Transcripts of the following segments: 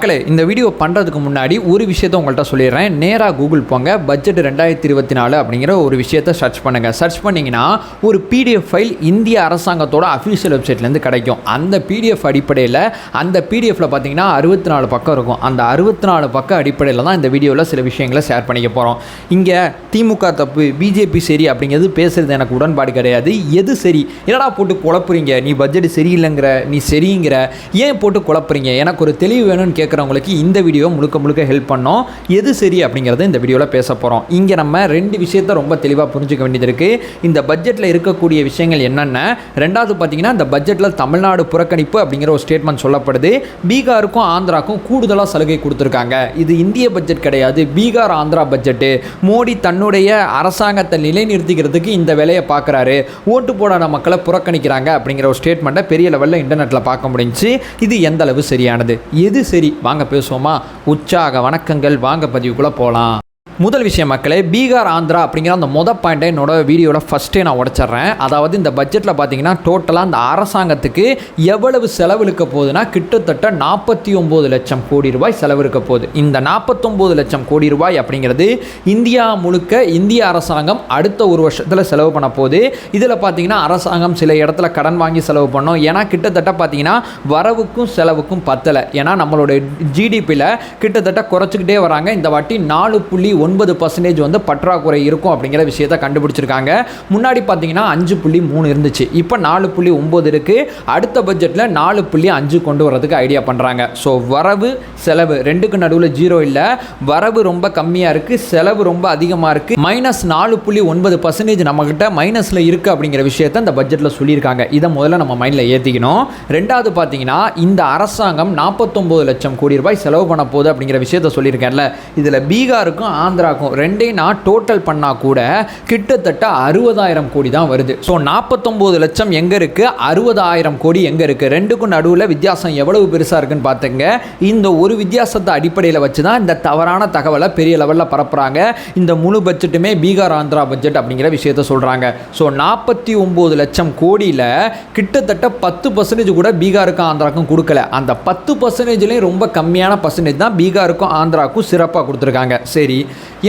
மக்களே இந்த வீடியோ பண்ணுறதுக்கு முன்னாடி ஒரு விஷயத்த உங்கள்கிட்ட சொல்லிடுறேன். நேராக கூகுள் போங்க. பட்ஜெட் ரெண்டாயிரத்தி இருபத்தி நாலு அப்படிங்கிற ஒரு விஷயத்தை சர்ச் பண்ணுங்கள் சர்ச் பண்ணிங்கன்னா ஒரு பிடிஎஃப் ஃபைல் இந்திய அரசாங்கத்தோட அஃபீஷியல் வெப்சைட்லேருந்து கிடைக்கும். அந்த பிடிஎஃப் அடிப்படையில் அந்த பிடிஎஃப்பில் பார்த்தீங்கன்னா அறுபத்தி நாலு பக்கம் இருக்கும். அந்த அறுபத்தி நாலு பக்கம் அடிப்படையில் தான் இந்த வீடியோவில் சில விஷயங்களை ஷேர் பண்ணிக்க போகிறோம் இங்கே திமுக தப்பு பிஜேபி சரி அப்படிங்கிறது பேசுறது எனக்கு உடன்பாடு கிடையாது. எது சரி? என்னடா போட்டு குழப்புறீங்க? நீ பட்ஜெட் சரியில்லைங்கிற நீ சரிங்கிற. ஏன் போட்டு குழப்புறீங்க? எனக்கு ஒரு தெளிவு வேணும்னு கேட்குறவங்களுக்கு இந்த வீடியோ முழுக்க முழுக்க ஹெல்ப் பண்ணோம். எது சரி அப்படிங்கிறத இந்த வீடியோவில் பேச போகிறோம் இங்கே நம்ம ரெண்டு விஷயத்த ரொம்ப தெளிவாக புரிஞ்சுக்க வேண்டியது இருக்குது இந்த பட்ஜெட்டில் இருக்கக்கூடிய விஷயங்கள் என்னென்ன? ரெண்டாவது பார்த்தீங்கன்னா இந்த பட்ஜெட்டில் தமிழ்நாடு புறக்கணிப்பு அப்படிங்கிற ஒரு ஸ்டேட்மெண்ட் சொல்லப்படுது. பீகாருக்கும் ஆந்திராக்கும் கூடுதலாக சலுகை கொடுத்துருக்காங்க. இது இந்திய பட்ஜெட் கிடையாது. பீகார் ஆந்திரா பட்ஜெட்டு மோடி தன்னுடைய அரசாங்கத்தை நிலைநிறுத்திக்கிறதுக்கு இந்த வேலையை பார்க்குறாரு ஓட்டு போடாத மக்களை புறக்கணிக்கிறாங்க அப்படிங்கிற ஒரு ஸ்டேட்மெண்ட்டை பெரிய லெவலில் இன்டர்நெட்டில் பார்க்க முடிஞ்சுச்சு. இது எந்த அளவு சரியானது? எது சரி? வாங்க பேசுவோமா? உற்சாக வணக்கங்கள். வாங்க பதிவுக்குள்ளே போகலாம் முதல் விஷயம் மக்களே பீகார் ஆந்திரா அப்படிங்கிற அந்த மொத பாயிண்ட்டை என்னோட வீடியோவில் ஃபஸ்ட்டே நான் உடச்சிட்றேன். அதாவது இந்த பட்ஜெட்டில் பார்த்தீங்கன்னா டோட்டலாக அந்த அரசாங்கத்துக்கு எவ்வளவு செலவழிக்க போகுதுன்னா கிட்டத்தட்ட நாற்பத்தி ஒம்பது லட்சம் கோடி ரூபாய் செலவிருக்க போகுது. இந்த நாற்பத்தொம்போது லட்சம் கோடி ரூபாய் அப்படிங்கிறது இந்தியா முழுக்க இந்திய அரசாங்கம் அடுத்த ஒரு வருஷத்தில் செலவு பண்ண போகுது. இதில் பார்த்தீங்கன்னா அரசாங்கம் சில இடத்துல கடன் வாங்கி செலவு பண்ணோம். ஏன்னா கிட்டத்தட்ட பார்த்தீங்கன்னா வரவுக்கும் செலவுக்கும் பத்தலை. ஏன்னா நம்மளோட ஜிடிபியில் கிட்டத்தட்ட குறைச்சிக்கிட்டே வராங்க. இந்த வாட்டி நாலு புள்ளி ஒன்பது பர்சன்டேஜ் வந்து பற்றாக்குறை இருக்கும் அப்படிங்கிற விஷயத்த கண்டுபிடிச்சிருக்காங்க. முன்னாடி பார்த்தீங்கன்னா அஞ்சு புள்ளி மூணு இருந்துச்சு. இப்போ நாலு புள்ளி ஒம்பது இருக்குது அடுத்த பட்ஜெட்டில் நாலு புள்ளி அஞ்சு கொண்டு வரதுக்கு ஐடியா பண்ணுறாங்க ஸோ வரவு செலவு ரெண்டுக்கு நடுவில் ஜீரோ இல்லை. வரவு ரொம்ப கம்மியாக இருக்குது செலவு ரொம்ப அதிகமாக இருக்குது மைனஸ் நாலு புள்ளி ஒன்பது பர்சன்டேஜ் நம்மக்கிட்ட மைனஸில் இருக்குது அப்படிங்கிற விஷயத்த இந்த பட்ஜெட்டில் சொல்லியிருக்காங்க. இதை முதல்ல நம்ம மைண்டில் ஏற்றிக்கணும் ரெண்டாவது பார்த்தீங்கன்னா இந்த அரசாங்கம் நாற்பத்தொம்போது லட்சம் கோடி ரூபாய் செலவு பண்ண போகுது அப்படிங்கிற விஷயத்த சொல்லியிருக்கேன்ல இதில் பீகாருக்கும் ஆந்திராக்கும் ரெண்டையும் நான் டோட்டல் பண்ணால் கூட கிட்டத்தட்ட அறுபதாயிரம் கோடி தான் வருது. ஸோ நாற்பத்தொம்போது லட்சம் எங்கே இருக்குது அறுபதாயிரம் கோடி எங்கே இருக்குது ரெண்டுக்கும் நடுவில் வித்தியாசம் எவ்வளவு பெருசாக இருக்குன்னு பார்த்துங்க இந்த ஒரு வித்தியாசத்தை அடிப்படையில் வச்சு தான் இந்த தவறான தகவலை பெரிய லெவலில் பரப்புகிறாங்க இந்த முழு பட்ஜெட்டுமே பீகார் ஆந்திரா பட்ஜெட் அப்படிங்கிற விஷயத்த சொல்கிறாங்க ஸோ நாற்பத்தி ஒம்பது லட்சம் கோடியில் கிட்டத்தட்ட பத்து பர்சன்டேஜ் கூட பீகாருக்கும் ஆந்திராக்கும் கொடுக்கல. அந்த பத்து பர்சன்டேஜ்லேயும் ரொம்ப கம்மியான பர்சன்டேஜ் தான் பீகாருக்கும் ஆந்திராவுக்கும் சிறப்பாக கொடுத்துருக்காங்க. சரி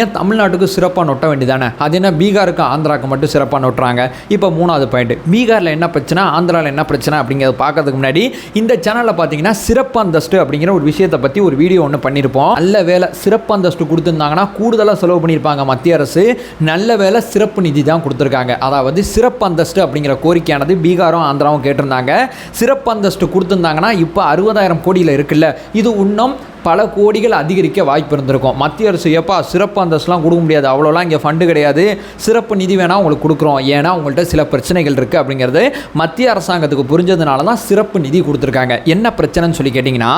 ஏன் தமிழ்நாட்டுக்கு சிறப்பாக நொட்ட வேண்டியதானே? அது என்ன பீகாருக்கு ஆந்திராவுக்கு மட்டும் சிறப்பாக நொட்டுறாங்க? இப்போ மூணாவது பாயிண்ட் பீகாரில் என்ன பிரச்சனை ஆந்திராவில் என்ன பிரச்சனை அப்படிங்கிறத பார்க்கறதுக்கு முன்னாடி இந்த சேனலில் பார்த்தீங்கன்னா சிறப்பு அந்தஸ்து அப்படிங்கிற ஒரு விஷயத்தை பற்றி ஒரு வீடியோ ஒன்று பண்ணியிருப்போம் நல்ல வேலை சிறப்பு அந்தஸ்து கொடுத்துருந்தாங்கன்னா கூடுதலாக செலவு பண்ணியிருப்பாங்க மத்திய அரசு. நல்ல வேலை சிறப்பு நிதி தான் கொடுத்துருக்காங்க. அதாவது சிறப்பு அந்தஸ்து அப்படிங்கிற கோரிக்கையானது பீகாரும் ஆந்திராவும் கேட்டிருந்தாங்க. சிறப்பு அந்தஸ்து கொடுத்துருந்தாங்கன்னா இப்போ அறுபதாயிரம் கோடியில் இருக்குல்ல. இது இன்னும் பல கோடிகள் அதிகரிக்க வாய்ப்பு இருந்திருக்கும். மத்திய அரசு எப்பா சிறப்பு அந்தஸ்துலாம் கொடுக்க முடியாது. அவ்வளோலாம் இங்கே ஃபண்டு கிடையாது. சிறப்பு நிதி வேணால் உங்களுக்கு கொடுக்குறோம். ஏன்னா உங்கள்கிட்ட சில பிரச்சனைகள் இருக்குது அப்படிங்கிறது மத்திய அரசாங்கத்துக்கு புரிஞ்சதுனால தான் சிறப்பு நிதி கொடுத்துருக்காங்க. என்ன பிரச்சனைன்னு சொல்லி கேட்டிங்கன்னா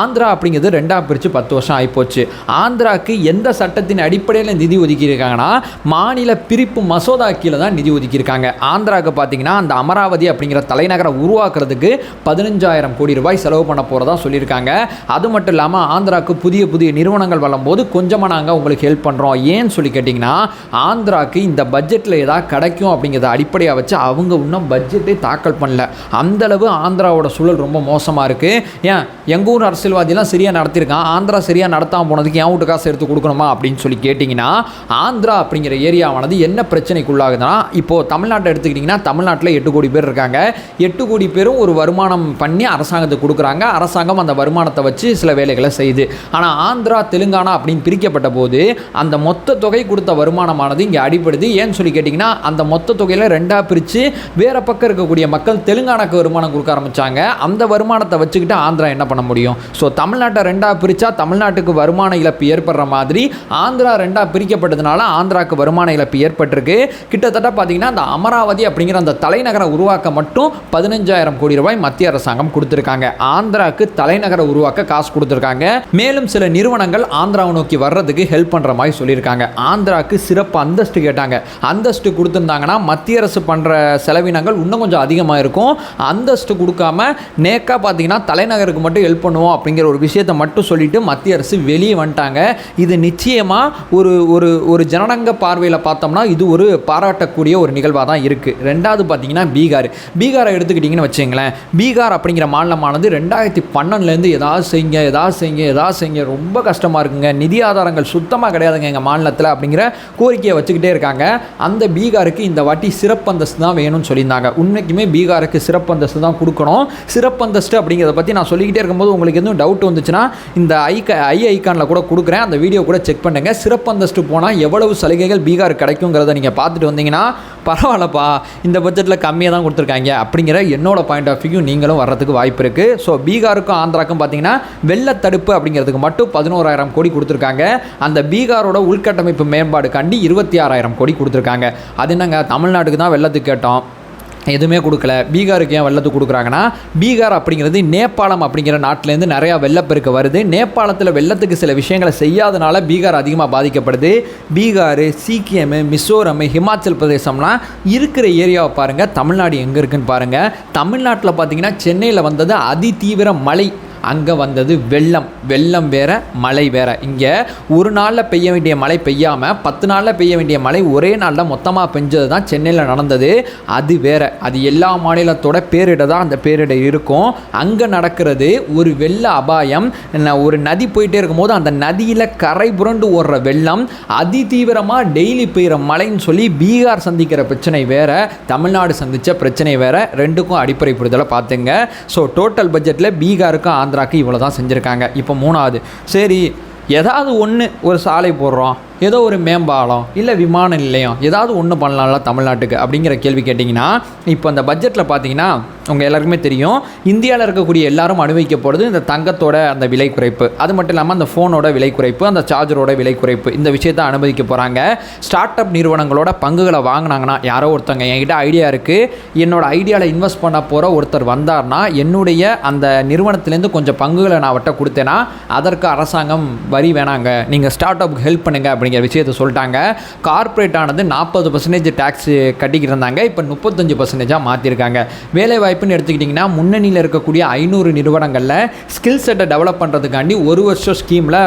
ஆந்திரா அப்படிங்கிறது ரெண்டாம் பிரித்து பத்து வருஷம் ஆகிப்போச்சு ஆந்திராவுக்கு எந்த சட்டத்தின் அடிப்படையில் நிதி ஒதுக்கியிருக்காங்கன்னா மாநில பிரிப்பு மசோதா கீழே தான் நிதி ஒதுக்கியிருக்காங்க. ஆந்திராவுக்கு பார்த்தீங்கன்னா அந்த அமராவதி அப்படிங்கிற தலைநகரை உருவாக்குறதுக்கு பதினஞ்சாயிரம் கோடி ரூபாய் செலவு பண்ண போகிறதா சொல்லியிருக்காங்க. அது மட்டும் இல்லாமல் ஆந்திராவுக்கு புதிய புதிய நிறுவனங்கள் வரும்போது கொஞ்சமாக நாங்கள் உங்களுக்கு ஹெல்ப் பண்ணுறோம் ஏன்னு சொல்லி கேட்டிங்கன்னா ஆந்திராவுக்கு இந்த பட்ஜெட்டில் ஏதாவது கிடைக்கும் அப்படிங்கிறத அடிப்படையாக வச்சு அவங்க இன்னும் பட்ஜெட்டே தாக்கல் பண்ணல. அந்தளவு ஆந்திராவோட சூழல் ரொம்ப மோசமாக இருக்குது ஏன்? எங்கள் ஊர் அரசியல்வாதிலாம் சரியாக நடத்தியிருக்கான் ஆந்திரா சரியாக நடத்தாமல் போனதுக்கு என் வீட்டு காசு எடுத்து கொடுக்கணுமா அப்படின்னு சொல்லி கேட்டிங்கன்னா ஆந்திரா அப்படிங்கிற ஏரியாவானது என்ன பிரச்சனைக்குள்ளாகுதுன்னா இப்போது தமிழ்நாட்டை எடுத்துக்கிட்டிங்கன்னா தமிழ்நாட்டில் எட்டு கோடி பேர் இருக்காங்க. எட்டு கோடி பேரும் ஒரு வருமானம் பண்ணி அரசாங்கத்துக்கு கொடுக்குறாங்க. அரசாங்கம் அந்த வருமானத்தை வச்சு சில வேலைகளை செய்யுது ஆனால் ஆந்திரா தெலுங்கானா அப்படின்னு பிரிக்கப்பட்ட போது அந்த மொத்த தொகை கொடுத்த வருமானமானது இங்கே அடிப்படுது ஏன்னு சொல்லி கேட்டிங்கன்னா அந்த மொத்த தொகையில் ரெண்டாக பிரித்து வேறு பக்கம் இருக்கக்கூடிய மக்கள் தெலுங்கானாக்கு வருமானம் கொடுக்க ஆரம்பித்தாங்க அந்த வருமானத்தை வச்சுக்கிட்டு ஆந்திரா என்ன பண்ண முடியும்? ஸோ தமிழ்நாட்டை ரெண்டாக பிரித்தா தமிழ்நாட்டுக்கு வருமான இழப்பு ஏற்படுற மாதிரி ஆந்திரா ரெண்டாக பிரிக்கப்பட்டதுனால ஆந்திராவுக்கு வருமான இழப்பு ஏற்பட்டிருக்கு. கிட்டத்தட்ட பார்த்தீங்கன்னா அந்த அமராவதி அப்படிங்கிற அந்த தலைநகரை உருவாக்க மட்டும் பதினஞ்சாயிரம் கோடி ரூபாய் மத்திய அரசாங்கம் கொடுத்துருக்காங்க. ஆந்திராவுக்கு தலைநகரை உருவாக்க காசு கொடுத்துருக்காங்க. மேலும் சில நிறுவனங்கள் ஆந்திராவை நோக்கி வர்றதுக்கு ஹெல்ப் பண்ணுற மாதிரி சொல்லியிருக்காங்க. ஆந்திராவுக்கு சிறப்பு அந்தஸ்து கேட்டாங்க. அந்தஸ்து கொடுத்துருந்தாங்கன்னா மத்திய அரசு பண்ணுற செலவினங்கள் இன்னும் கொஞ்சம் அதிகமாக இருக்கும். அந்தஸ்து கொடுக்காம நேக்காக பார்த்தீங்கன்னா தலைநகருக்கு மட்டும் ஹெல்ப் பண்ணுவோம் அப்படிங்கிற ஒரு விஷயத்தை மட்டும் சொல்லிட்டு மத்திய அரசு வெளியே வந்துட்டாங்க. இது நிச்சயமாக ஒரு ஒரு ஒரு ஜனநங்க பார்வையில் பார்த்தோம்னா இது ஒரு பாராட்டக்கூடிய ஒரு நிகழ்வாக தான் இருக்குது ரெண்டாவது பார்த்தீங்கன்னா பீகார். பீகாரை எடுத்துக்கிட்டிங்கன்னு வச்சுங்களேன் பீகார் அப்படிங்கிற மாநிலமானது ரெண்டாயிரத்தி பன்னெண்டுலேருந்து ஏதாவது செய்யுங்க ஏதாவது செய்யுங்க செய்யுங்க ஏதாவது செய்யுங்க. ரொம்ப கஷ்டமாக இருக்குங்க. நிதி ஆதாரங்கள் சுத்தமாக கிடையாதுங்க எங்கள் மாநிலத்தில் அப்படிங்கிற கோரிக்கையை வச்சுக்கிட்டே இருக்காங்க. அந்த பீகாருக்கு இந்த வாட்டி சிறப்பு அந்தஸ்து தான் வேணும்னு சொல்லியிருந்தாங்க. உண்மைக்குமே பீகாருக்கு சிறப்பு அந்தஸ்து தான் கொடுக்கணும். சிறப்பு அந்தஸ்து அப்படிங்கிறத பற்றி நான் சொல்லிக்கிட்டே இருக்கும்போது உங்களுக்கு எதுவும் டவுட் வந்துச்சுன்னா இந்த ஐக்க ஐ ஐக்கானில் கூட கொடுக்குறேன். அந்த வீடியோ கூட செக் பண்ணுங்கள் சிறப்பு அந்தஸ்து போனால் எவ்வளவு சலுகைகள் பீகார் கிடைக்குங்கிறத நீங்கள் பார்த்துட்டு வந்தீங்கன்னா பரவாயில்லப்பா இந்த பட்ஜெட்டில் கம்மியாக தான் கொடுத்துருக்காங்க அப்படிங்கிற என்னோட பாயிண்ட் ஆஃப் வியூ நீங்களும் வர்றதுக்கு வாய்ப்பு இருக்குது ஸோ பீகாருக்கும் ஆந்திராக்கும் பார்த்தீங்கன்னா வெள்ளத்தடுப்பு அப்படிங்கிறதுக்கு மட்டும் பதினோராயிரம் கோடி கொடுத்துருக்காங்க. அந்த பீகாரோட உள்கட்டமைப்பு மேம்பாடு காண்டி இருபத்தி ஆறாயிரம் கோடி கொடுத்துருக்காங்க. அது என்னங்க தமிழ்நாட்டுக்கு தான் வெள்ளத்துக்கு கேட்டோம். எதுவுமே கொடுக்கல. பீகாருக்கு ஏன் வெள்ளத்துக்கு கொடுக்குறாங்கன்னா பீகார் அப்படிங்கிறது நேபாளம் அப்படிங்கிற நாட்டிலேருந்து நிறையா வெள்ளப்பெருக்கு வருது. நேபாளத்தில் வெள்ளத்துக்கு சில விஷயங்களை செய்யாதனால பீகார் அதிகமாக பாதிக்கப்படுது. பீகார் சீக்கியம் மிசோரம் ஹிமாச்சல் பிரதேசம்லாம் இருக்கிற ஏரியாவை பாருங்கள் தமிழ்நாடு எங்கே இருக்குன்னு பாருங்கள் தமிழ்நாட்டில் பார்த்தீங்கன்னா சென்னையில் வந்தது அதிதீவிர மழை. அங்கே வந்தது வெள்ளம். வெள்ளம் வேற மழை வேற. இங்கே ஒரு நாளில் பெய்ய வேண்டிய மழை பெய்யாமல் பத்து நாளில் பெய்ய வேண்டிய மழை ஒரே நாளில் மொத்தமாக பெஞ்சது தான் சென்னையில் நடந்தது. அது வேற. அது எல்லா மாநிலத்தோட பேரிட தான் அந்த பேரிட இருக்கும். அங்கே நடக்கிறது ஒரு வெள்ள அபாயம். ஒரு நதி போயிட்டே இருக்கும்போது அந்த நதியில் கரை புரண்டு ஓடுற வெள்ளம். அதி தீவிரமாக டெய்லி பெய்கிற மழைன்னு சொல்லி பீகார் சந்திக்கிற பிரச்சனை வேற. தமிழ்நாடு சந்தித்த பிரச்சனை வேற. ரெண்டுக்கும் அடிப்படை புரிதலை பார்த்துங்க. ஸோ டோட்டல் பட்ஜெட்டில் பீகாருக்கும் ஆந்திராக்கு இவ்வளோ தான் செஞ்சுருக்காங்க. இப்போ மூணாவது சரி ஏதாவது ஒன்று ஒரு சாலை போடுறோம். ஏதோ ஒரு மேம்பாலம் இல்லை விமான நிலையம் ஏதாவது ஒன்று பண்ணலாம்ல தமிழ்நாட்டுக்கு அப்படிங்கிற கேள்வி கேட்டிங்கன்னா இப்போ அந்த பட்ஜெட்டில் பார்த்தீங்கன்னா உங்கள் எல்லாருக்குமே தெரியும் இந்தியாவில் இருக்கக்கூடிய எல்லாரும் அனுபவிக்க போகிறது இந்த தங்கத்தோட அந்த விலை குறைப்பு. அது மட்டும் இல்லாமல் அந்த ஃபோனோட விலை குறைப்பு அந்த சார்ஜரோட விலை குறைப்பு இந்த விஷயத்தை அனுமதிக்க போகிறாங்க ஸ்டார்ட் அப் நிறுவனங்களோட பங்குகளை வாங்கினாங்கன்னா யாரோ ஒருத்தங்க என்கிட்ட ஐடியா இருக்குது என்னோடய ஐடியாவில் இன்வெஸ்ட் பண்ண போகிற ஒருத்தர் வந்தார்னா என்னுடைய அந்த நிறுவனத்துலேருந்து கொஞ்சம் பங்குகளை நான் அவட்ட கொடுத்தேன்னா அதற்கு அரசாங்கம் வரி வேணாங்க. நீங்கள் ஸ்டார்ட் அப்புக்கு ஹெல்ப் பண்ணுங்க அப்படிங்கிற விஷயத்தை சொல்லிட்டாங்க. கார்ப்பரேட் ஆனது நாற்பது பர்சன்டேஜ் டேக்ஸ் கட்டிக்கிட்டு இருந்தாங்க இப்போ முப்பத்தஞ்சு பர்சன்டேஜாக மாற்றிருக்காங்க வேலை வாய்ப்புன்னு எடுத்துக்கிட்டிங்கன்னா முன்னணியில் இருக்கக்கூடிய ஐநூறு நிறுவனங்களில் ஸ்கில் செட்டை டெவலப் பண்ணுறதுக்காண்டி ஒரு வருஷம் ஸ்கீமில்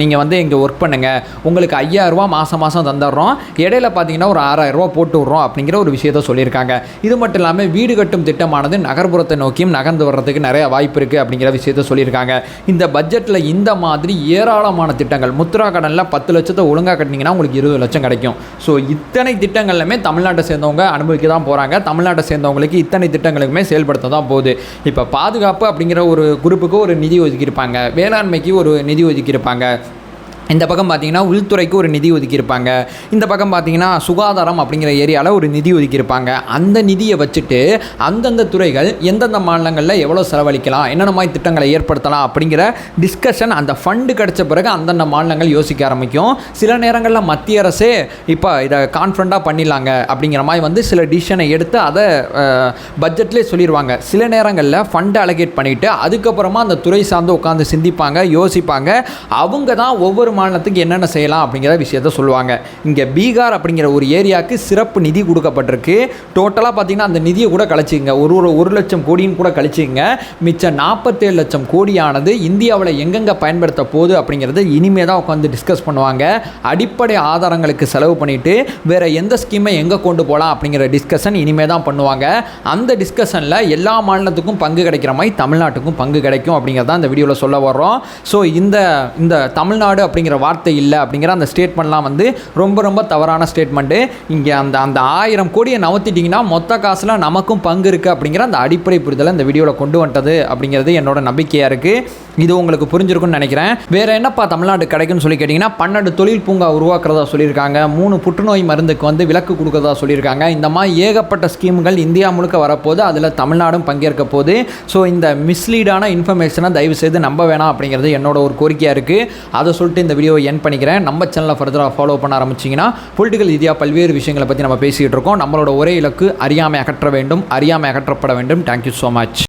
நீங்கள் வந்து இங்கே ஒர்க் பண்ணுங்கள் உங்களுக்கு ஐயாயிரரூவா மாதம் மாதம் தந்துடுறோம். இடையில பார்த்தீங்கன்னா ஒரு ஆறாயிரரூவா போட்டு விட்றோம் அப்படிங்கிற ஒரு விஷயத்த சொல்லியிருக்காங்க. இது மட்டும் இல்லாமல் வீடு கட்டும் திட்டமானது நகர்ப்புறத்தை நோக்கியும் நகர்ந்து வர்றதுக்கு நிறைய வாய்ப்பு இருக்குது அப்படிங்கிற விஷயத்த சொல்லியிருக்காங்க. இந்த பட்ஜெட்டில் இந்த மாதிரி ஏராளமான திட்டங்கள். முத்ரா கடனில் பத்து லட்சத்தை ஒழுங்காக கட்டினீங்கன்னா உங்களுக்கு இருபது லட்சம் கிடைக்கும். ஸோ இத்தனை திட்டங்கள்லையுமே தமிழ்நாட்டை சேர்ந்தவங்க அனுபவிக்க தான் போகிறாங்க தமிழ்நாட்டை சேர்ந்தவங்களுக்கு இத்தனை திட்டங்களுக்குமே செயல்படுத்த தான் போகுது. இப்போ பாதுகாப்பு அப்படிங்கிற ஒரு குரூப்புக்கு ஒரு நிதி ஒதுக்கியிருப்பாங்க. வேளாண்மைக்கு ஒரு நிதி ஒதுக்கியிருப்பாங்க. இந்த பக்கம் பார்த்தீங்கன்னா உள்துறைக்கு ஒரு நிதி ஒதுக்கியிருப்பாங்க. இந்த பக்கம் பார்த்தீங்கன்னா சுகாதாரம் அப்படிங்கிற ஏரியாவில் ஒரு நிதி ஒதுக்கியிருப்பாங்க. அந்த நிதியை வச்சுட்டு அந்தந்த துறைகள் எந்தெந்த மாநிலங்களில் எவ்வளோ செலவழிக்கலாம் என்னென்ன மாதிரி திட்டங்களை ஏற்படுத்தலாம் அப்படிங்கிற டிஸ்கஷன் அந்த ஃபண்டு கிடைச்ச பிறகு அந்தந்த மாநிலங்கள் யோசிக்க ஆரம்பிக்கும். சில நேரங்களில் மத்திய அரசே இப்போ இதை கான்ஃபிடண்ட்டாக பண்ணிடலாங்க அப்படிங்கிற மாதிரி வந்து சில டிசிஷனை எடுத்து அதை பட்ஜெட்லேயே சொல்லிடுவாங்க சில நேரங்களில் ஃபண்டை அலோகேட் பண்ணிவிட்டு அதுக்கப்புறமா அந்த துறை சார்ந்து உட்காந்து சிந்திப்பாங்க யோசிப்பாங்க. அவங்க தான் ஒவ்வொரு மாநிலத்துக்கு என்னென்ன செய்யலாம் அப்படிங்கிற விஷயத்த சொல்லுவாங்க. இங்கே பீகார் அப்படிங்கிற ஒரு ஏரியாவுக்கு சிறப்பு நிதி கொடுக்கப்பட்டிருக்கு. டோட்டலாக பார்த்தீங்கன்னா அந்த நிதியை கூட கழிச்சிங்க ஒரு ஒரு ஒரு லட்சம் கோடின்னு கூட கழிச்சிங்க மிச்சம் நாற்பத்தேழு லட்சம் கோடியானது இந்தியாவில் எங்கெங்கே பயன்படுத்த போகுது அப்படிங்கிறது இனிமே தான் உட்காந்து டிஸ்கஸ் பண்ணுவாங்க. அடிப்படை ஆதாரங்களுக்கு செலவு பண்ணிவிட்டு வேறு எந்த ஸ்கீமை எங்கே கொண்டு போகலாம் அப்படிங்கிற டிஸ்கஷன் இனிமே தான் பண்ணுவாங்க. அந்த டிஸ்கஷனில் எல்லா மாநிலத்துக்கும் பங்கு கிடைக்கிற மாதிரி தமிழ்நாட்டுக்கும் பங்கு கிடைக்கும் அப்படிங்கிறத இந்த வீடியோவில் சொல்ல வர்றோம். ஸோ இந்த இந்த தமிழ்நாடு அப்படிங்கிற அப்படிங்கிற வார்த்தை இல்லை அப்படிங்கிற அந்த ஸ்டேட்மெண்ட்லாம் வந்து ரொம்ப ரொம்ப தவறான ஸ்டேட்மெண்ட்டு இங்கே அந்த அந்த ஆயிரம் கோடியை நவத்திட்டிங்கன்னா மொத்த காசில் நமக்கும் பங்கு இருக்குது அப்படிங்கிற அந்த அடிப்படை புரிதலை இந்த வீடியோவில் கொண்டு வந்துட்டது அப்படிங்கிறது என்னோட நம்பிக்கையாக இருக்குது இது உங்களுக்கு புரிஞ்சிருக்கும்னு நினைக்கிறேன். வேற என்னப்பா தமிழ்நாடு கிடைக்கும்னு சொல்லி கேட்டிங்கன்னா பன்னெண்டு தொழில் பூங்கா உருவாக்குறதா சொல்லியிருக்காங்க. மூணு புற்றுநோய் மருந்துக்கு வந்து விலக்கு கொடுக்குறதா சொல்லியிருக்காங்க. இந்த மாதிரி ஏகப்பட்ட ஸ்கீம்கள் இந்தியா முழுக்க வரப்போது அதில் தமிழ்நாடும் பங்கேற்க போது ஸோ இந்த மிஸ்லீடான இன்ஃபர்மேஷனை தயவு செய்து நம்ப வேணாம் அப்படிங்கிறது என்னோட ஒரு கோரிக்கையாக இருக்குது அதை சொல்லிட்டு இந்த வீடியோவை என் பண்ணிக்கிறேன். நம்ம சேனலை ஃபர்தராக ஃபாலோ பண்ண ஆரம்பிச்சிங்கன்னா பொலிட்டிக்கல் ரீதியாக பல்வேறு விஷயங்களை பற்றி நம்ம பேசிகிட்டு இருக்கோம். நம்மளோட ஒரே இலக்கு அறியாமை அகற்ற வேண்டும் அறியாமை அகற்றப்பட வேண்டும். Thank you so much